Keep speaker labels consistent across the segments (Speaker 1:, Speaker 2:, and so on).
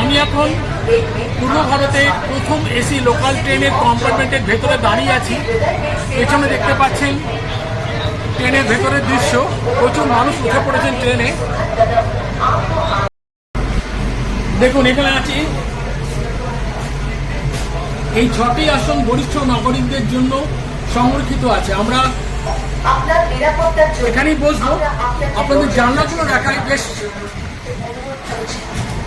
Speaker 1: আমি এখন পূর্ব ভারতে প্রথম এসি লোকাল ট্রেনের কম্পার্টমেন্টের ভেতরে দাঁড়িয়ে আছি। পেছনে দেখতে পাচ্ছেন ট্রেনের ভেতরের দৃশ্য। প্রচুর মানুষ উঠে পড়েছেন ট্রেনে। দেখুন, এখানে আছি। এই ছটি আসন বরিষ্ঠ নাগরিকদের জন্য সংরক্ষিত আছে। আমরা এখানেই বসবো। আপনাদের জানলাগুলো দেখায়। বেশ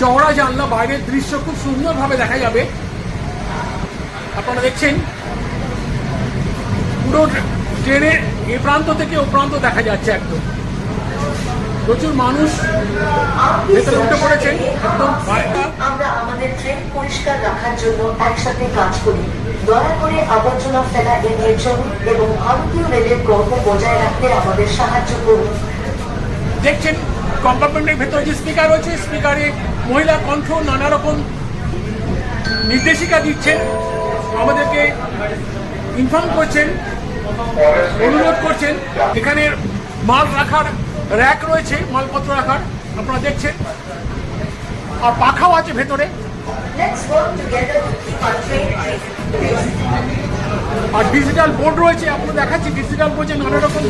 Speaker 1: চওড়া জানলা বাইরের দৃশ্য খুব সুন্দরভাবে দেখা যাবে। আপনারা দেখছেন? পুরো ট্রেনের এ প্রান্ত থেকে ও প্রান্ত দেখা যাচ্ছে একদম। প্রচুর মানুষ ভেতরে উঠে পড়েছেন একদম
Speaker 2: আমরা আমাদের ট্রেন পরিষ্কার রাখার জন্য একসাথে কাজ করি। দয়া করে আবর্জনা ফেলা এড়িয়ে চলুন এবং ভারতীয় রেলের গর্ব বজায় রাখতে আমাদের সাহায্য করুন।
Speaker 1: দেখছেন? কম্পার্টমেন্টের ভেতরে যে স্পিকার রয়েছে, স্পিকারে মহিলা কণ্ঠ নানা রকম নির্দেশিকা দিচ্ছেন, আমাদেরকে ইনফর্ম করছেন, অনুরোধ করছেন। এখানে মাল রাখার র্যাক রয়েছে, মালপত্র রাখার, আপনারা দেখছেন। আর পাখাও আছে ভেতরে. আর ডিজিটাল বোর্ড রয়েছে আপনারা দেখাচ্ছি ডিজিটাল বোর্ডে নানা রকম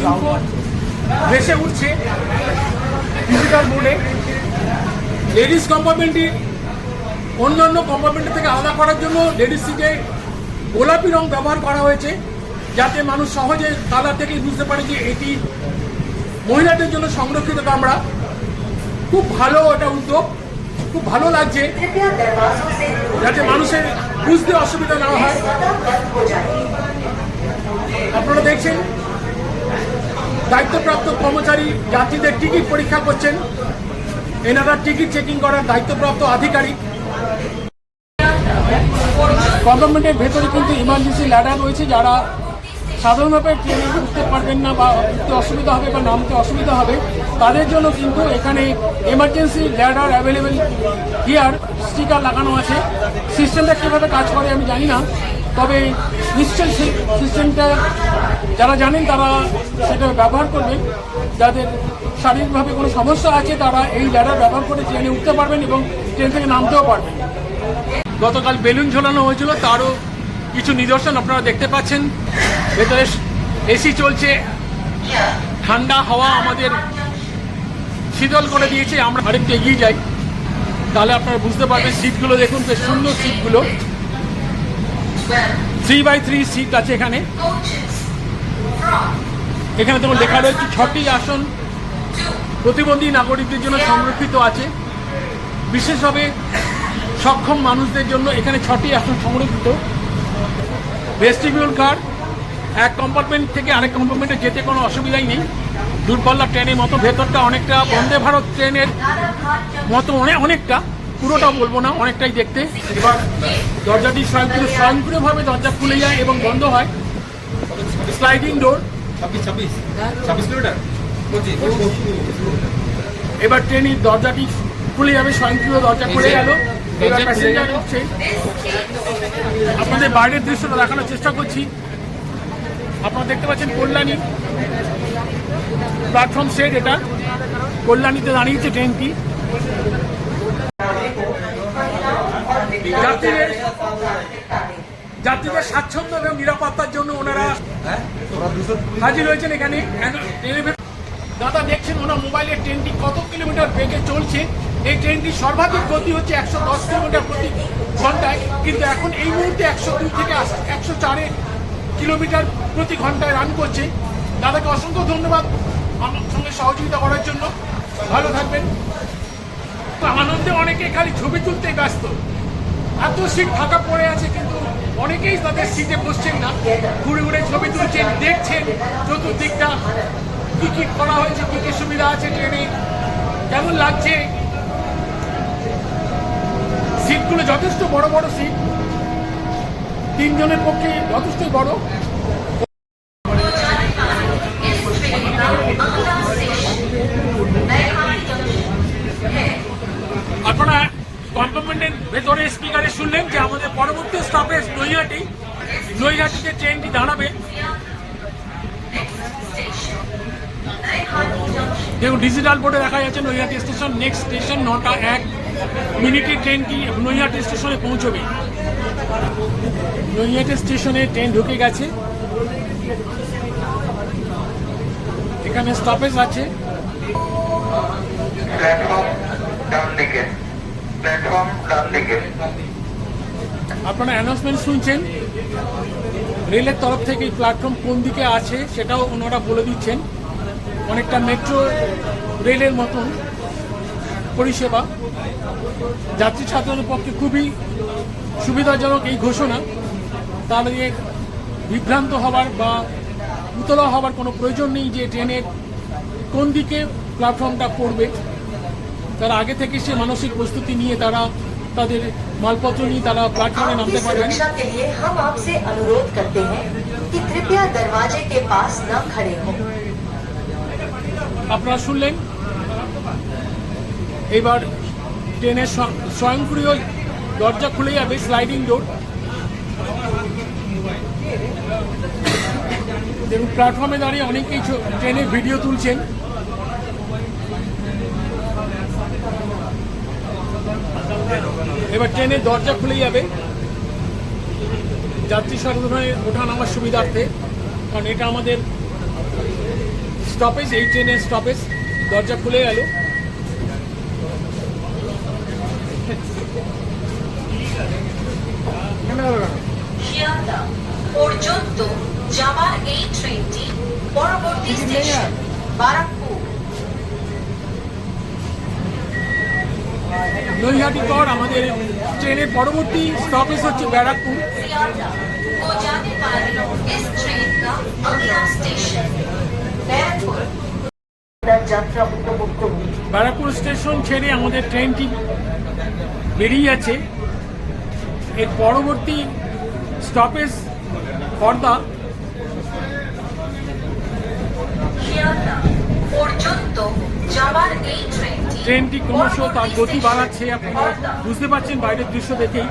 Speaker 1: ভেসে উঠছে। ফিজিক্যাল মোডে লেডিস কম্পার্টমেন্টটি অন্যান্য কম্পার্টমেন্টের থেকে আলাদা করার জন্য লেডিস সিটে গোলাপি রং ব্যবহার করা হয়েছে, যাতে মানুষ সহজে তালা থেকে বুঝতে পারে যে এটি মহিলাদের জন্য সংরক্ষিত কামড়া খুব ভালো এটা উদ্যোগ খুব ভালো লাগছে, যাতে মানুষের বুঝতে অসুবিধা না হয়। আপনারা দেখছেন? দায়িত্বপ্রাপ্ত কর্মচারী যাত্রীদের টিকিট পরীক্ষা করছেন। এনারা টিকিট চেকিং করার দায়িত্বপ্রাপ্ত আধিকারিক। গভর্নমেন্টের ভেতরে কিন্তু ইমার্জেন্সি ল্যাডার রয়েছে যারা সাধারণভাবে ট্রেনে উঠতে পারবেন না বা উঠতে অসুবিধা হবে বা নামতে অসুবিধা হবে, তাদের জন্য কিন্তু এখানে emergency ladder available here sticker লাগানো আছে। সিস্টেমটা কীভাবে কাজ করে আমি জানি না। তবে নিশ্চয়ই সেই সিস্টেমটা যারা জানেন তারা সেটা ব্যবহার করবেন। যাদের শারীরিকভাবে কোনো সমস্যা আছে, তারা এই ল্যাডার ব্যবহার করে ট্রেনে উঠতে পারবেন এবং ট্রেন থেকে নামতেও পারবেন। গতকাল বেলুন ঝোলানো হয়েছিল, তারও কিছু নিদর্শন আপনারা দেখতে পাচ্ছেন। ভেতরে এসি চলছে, ঠান্ডা হাওয়া আমাদের শীতল করে দিয়েছে, আমরা আরেকটু এগিয়ে যাই। তাহলে আপনারা বুঝতে পারবেন, সিটগুলো দেখুন, বেশ সুন্দর সিটগুলো। থ্রি বাই থ্রি সিট আছে এখানে। এখানে তোমার লেখা রয়েছে ছটি আসন। প্রতিবন্ধী নাগরিকদের জন্য সংরক্ষিত আছে। বিশেষভাবে সক্ষম মানুষদের জন্য এখানে ছটি আসন সংরক্ষিত। ভেস্টিবিউল কার এক কম্পার্টমেন্ট থেকে আরেক কম্পার্টমেন্টে যেতে কোনো অসুবিধাই নেই। দূরপাল্লা ট্রেনের মতো, ভেতরটা অনেকটা বন্দে ভারত ট্রেনের মতো অনেক অনেকটা। পুরোটা বলব না অনেকটাই দেখতে। এবার দরজাটি স্বয়ংক্রিয় স্বয়ংক্রিয়ভাবে দরজা খুলে যায় এবং বন্ধ হয়। স্লাইডিং ডোর এবার ট্রেনের দরজাটি খুলে যাবে স্বয়ংক্রিয় দরজা খুলে গেল। এবার প্যাসেঞ্জার আপনাদের বাইরের দৃশ্যটা দেখানোর চেষ্টা করছি। আপনারা দেখতে পাচ্ছেন কল্যাণী। প্ল্যাটফর্ম সেট এটা। কল্যাণীতে দাঁড়িয়েছে ট্রেনটি যাত্রীদের যাত্রীদের স্বাচ্ছন্দ্য এবং নিরাপত্তার জন্য ওনারা হাজির হয়েছেন এখানে। দাদা দেখছেন ওনার মোবাইলের ট্রেনটি কত কিলোমিটার বেগে চলছে? এই ট্রেনটি সর্বাধিক গতি হচ্ছে একশো দশ কিলোমিটার প্রতি ঘন্টায়। কিন্তু এখন এই মুহূর্তে একশো দুই থেকে একশো চারে কিলোমিটার প্রতি ঘন্টায় রান করছে। দাদাকে অসংখ্য ধন্যবাদ আমার সঙ্গে সহযোগিতা করার জন্য। ভালো থাকবেন। তো আনন্দে অনেকে খালি ছবি তুলতে ব্যস্ত। এত সিট ফাঁকা পড়ে আছে, কিন্তু অনেকেই তাদের সিটে বসছেন না। ঘুরে ঘুরে ছবি তুলছেন, দেখছেন চতুর্দিকটা। কি কি করা হয়েছে, কি কি সুবিধা আছে ট্রেনে? কেমন লাগছে? সিটগুলো যথেষ্ট বড় বড় সিট। তিনজনের পক্ষে যথেষ্ট বড় আপনারা কম্পার্টমেন্টের ভেতরে স্পিকারে শুনলেন যে আমাদের পরবর্তী স্টপেজ নৈহাটি নৈহাটিতে ট্রেনটি দাঁড়াবে। দেখুন ডিজিটাল বোর্ডে দেখা যাচ্ছে নৈহাটি স্টেশন নেক্সট স্টেশন নটা এক। মিনিটে ট্রেনটি নৈহাটি স্টেশনে পৌঁছবে। নৈহাটি স্টেশনে ট্রেন ঢুকে গেছে। এখানে স্টপেজ আছে।
Speaker 3: প্ল্যাটফর্ম ডান দিকে। প্ল্যাটফর্ম ডান দিকে।
Speaker 1: আপনারা অ্যানাউন্সমেন্ট শুনছেন? রেলের তরফ থেকে এই প্ল্যাটফর্ম কোন দিকে আছে সেটাও ওনারা বলে দিচ্ছেন। অনেকটা মেট্রো রেলের মতন পরিষেবা। যাত্রী সাধারণের পক্ষে খুবই সুবিধাজনক এই ঘোষণা। তাহলে বিভ্রান্ত হবার বা উতলা হবার কোনো প্রয়োজন নেই যে ট্রেনের কোন দিকে প্ল্যাটফর্মটা পড়বে। তারা আগে থেকে সে মানসিক প্রস্তুতি নিয়ে তারা তাদের মালপত্র নিয়ে তারা প্ল্যাটফর্মে
Speaker 2: आपकी
Speaker 1: নামতে পারবেন
Speaker 2: सुरक्षा के लिए हम आपसे अनुरोध करते हैं कि कृपया दरवाजे के पास न खड़े हों
Speaker 1: আপনারা শুনলেন এবার ট্রেনের স্ব- স্বয়ংক্রিয় দরজা খুলে যাবে স্লাইডিং ডোর দেখুন প্ল্যাটফর্মে দাঁড়িয়ে অনেকেই ছ- ট্রেনের ভিডিও তুলছেন এবার ট্রেনের দরজা খুলে যাবে। যাত্রী সাধারণের ওঠা নামার সুবিধার্থে কারণ এটা আমাদের স্টপেজ এই ট্রেনের স্টপেজ দরজা খুলে গেল।
Speaker 2: শিয়ালদা পর্যন্ত যাওয়ার এই ট্রেনটি পরবর্তী স্টেশন বারাকপুর
Speaker 1: নৈহাটি পর আমাদের ট্রেনের পরবর্তী স্টপেজ হচ্ছে ব্যারাকপুর। ব্যারাকপুর স্টেশন ছেড়ে আমাদের ট্রেনটি বেরিয়ে আছে এর পরবর্তী স্টপেজ খর্দা
Speaker 2: পর্যন্ত যাবার এই ট্রেন
Speaker 1: ট্রেনটি ক্রমশ তার গতি বাড়াচ্ছে আপনারা বুঝতে পারছেন বাইরের দৃশ্য দেখেই।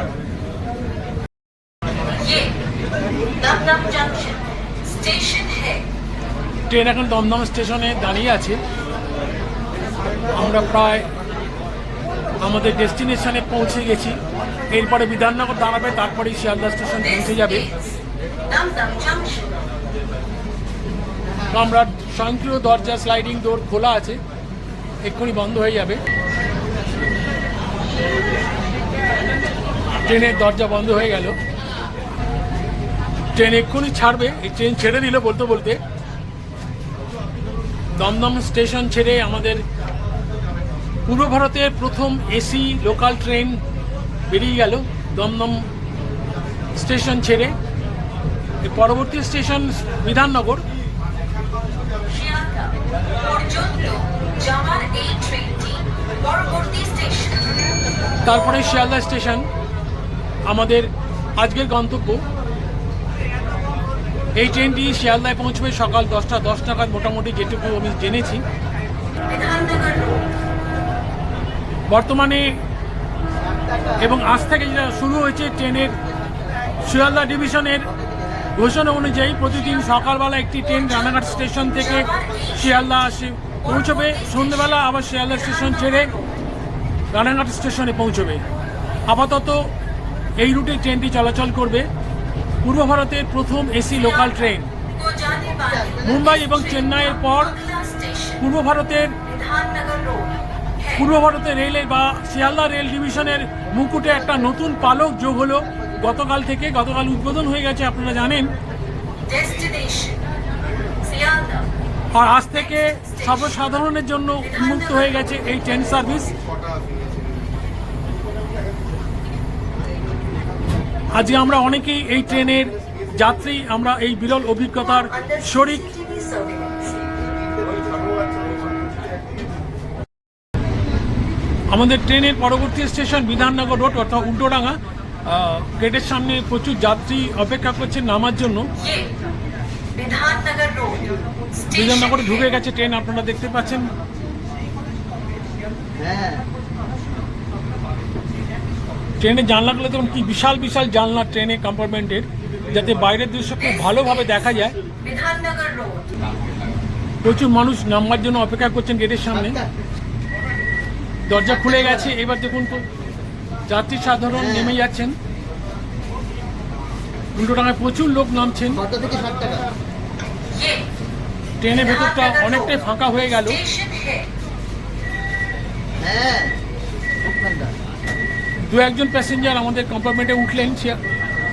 Speaker 1: ট্রেন এখন দমদম স্টেশনে দাঁড়িয়ে আছে। আমরা প্রায় আমাদের ডেস্টিনেশনে পৌঁছে গেছি। এরপরে বিধাননগর দাঁড়াবে, তারপরেই শিয়ালদা স্টেশন পৌঁছে যাবে। আমরা স্বয়ংক্রিয় দরজা স্লাইডিং ডোর খোলা আছে। এক্ষুনি বন্ধ হয়ে যাবে। ট্রেনের দরজা বন্ধ হয়ে গেল। ট্রেন এক্ষুনি ছাড়বে, এই ট্রেন ছেড়ে দিল বলতে বলতে। দমদম স্টেশন ছেড়ে আমাদের পূর্ব ভারতের প্রথম এসি লোকাল ট্রেন বেরিয়ে গেল দমদম স্টেশন ছেড়ে। পরবর্তী স্টেশন বিধাননগর। তারপরে শিয়ালদা স্টেশন, আমাদের আজকের গন্তব্য। এই ট্রেনটি শিয়ালদায় পৌঁছবে সকাল দশটা, দশ নাগাদ মোটামুটি যেটুকু আমি জেনেছি। বর্তমানে এবং আজ থেকে যেটা শুরু হয়েছে ট্রেনের, শিয়ালদা ডিভিশনের ঘোষণা অনুযায়ী প্রতিদিন সকালবেলা একটি ট্রেন রানাঘাট স্টেশন থেকে শিয়ালদা আসে, পৌঁছবে। সন্ধ্যেবেলা আবার শিয়ালদা স্টেশন ছেড়ে রানাঘাট স্টেশনে পৌঁছবে। আপাতত এই রুটে ট্রেনটি চলাচল করবে। পূর্ব ভারতের প্রথম এসি লোকাল ট্রেন। মুম্বাই এবং চেন্নাইয়ের পর পূর্ব ভারতের পূর্ব ভারতের রেলের বা শিয়ালদা রেল ডিভিশনের মুকুটে একটা নতুন পালক যোগ হলো। গতকাল থেকে গতকাল উদ্বোধন হয়ে গেছে, আপনারা জানেন। আর আজ থেকে সর্বসাধারণের জন্য উন্মুক্ত হয়ে গেছে এই ট্রেন সার্ভিস। আজকে আমরা অনেকেই এই ট্রেনের যাত্রী আমরা এই বিরল অভিজ্ঞতার শরিক। আমাদের ট্রেনের পরবর্তী স্টেশন বিধাননগর রোড অর্থাৎ উল্টোডাঙ্গা। গেটের সামনে প্রচুর যাত্রী অপেক্ষা করছে নামার জন্য। বিধাননগরে ঢুকে গেছে ট্রেন আপনারা দেখতে পাচ্ছেন। হ্যাঁ। ট্রেনের জানলাগুলো তখন কি বিশাল বিশাল জানলা ট্রেনে কম্পার্টমেন্টের যাতে বাইরের দৃশ্য খুব ভালোভাবে দেখা যায়। প্রচুর মানুষ নামবার জন্য অপেক্ষা করছেন গেটের সামনে। দরজা খুলে গেছে এবার দেখুন তো যাত্রী সাধারণ নেমে যাচ্ছেন। উল্টোডাঙায় প্রচুর লোক নামছেন। ট্রেনের ভেতরটা অনেকটাই ফাঁকা হয়ে গেল।
Speaker 4: হ্যাঁ।
Speaker 1: দু একজন প্যাসেঞ্জার আমাদের কম্পার্টমেন্টে উঠলেন সে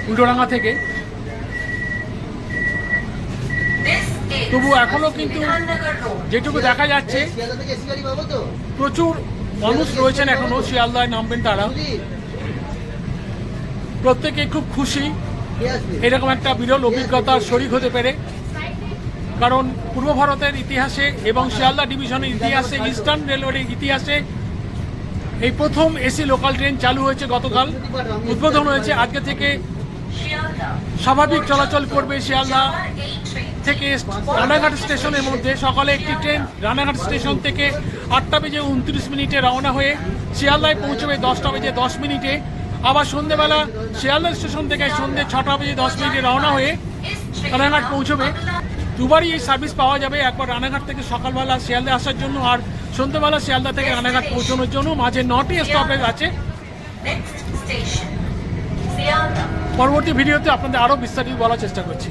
Speaker 1: উল্টোডাঙ্গা থেকে। তবু এখনও কিন্তু যেটুকু দেখা যাচ্ছে, প্রচুর মানুষ রয়েছেন এখনও, শিয়ালদায় নামবেন তারা। প্রত্যেকে খুব খুশি। এরকম একটা বিরল অভিজ্ঞতার শরিক হতে পেরে। কারণ পূর্ব ভারতের ইতিহাসে এবং শিয়ালদা ডিভিশনের ইতিহাসে ইস্টার্ন রেলওয়ের ইতিহাসে এই প্রথম এসি লোকাল ট্রেন চালু হয়েছে গতকাল। উদ্বোধন হয়েছে আজকে থেকে স্বাভাবিক চলাচল করবে শিয়ালদা থেকে রানাঘাট স্টেশনের মধ্যে। সকালে একটি ট্রেন রানাঘাট স্টেশন থেকে আটটা বেজে উনত্রিশ মিনিটে রওনা হয়ে শিয়ালদায় পৌঁছবে দশটা বেজে দশ মিনিটে। আবার সন্ধেবেলা শিয়ালদা স্টেশন থেকে সন্ধে ছটা বেজে দশ মিনিটে রওনা হয়ে রানাঘাট পৌঁছবে। দুবারই এই সার্ভিস পাওয়া যাবে। একবার রানাঘাট থেকে সকালবেলা শিয়ালদা আসার জন্য আর সন্ধ্যেবেলা শিয়ালদা থেকে রানাঘাট পৌঁছানোর জন্য মাঝে নটি স্টপেজ আছে। পরবর্তী ভিডিওতে আপনাদের আরও বিস্তারিত বলার চেষ্টা করছি।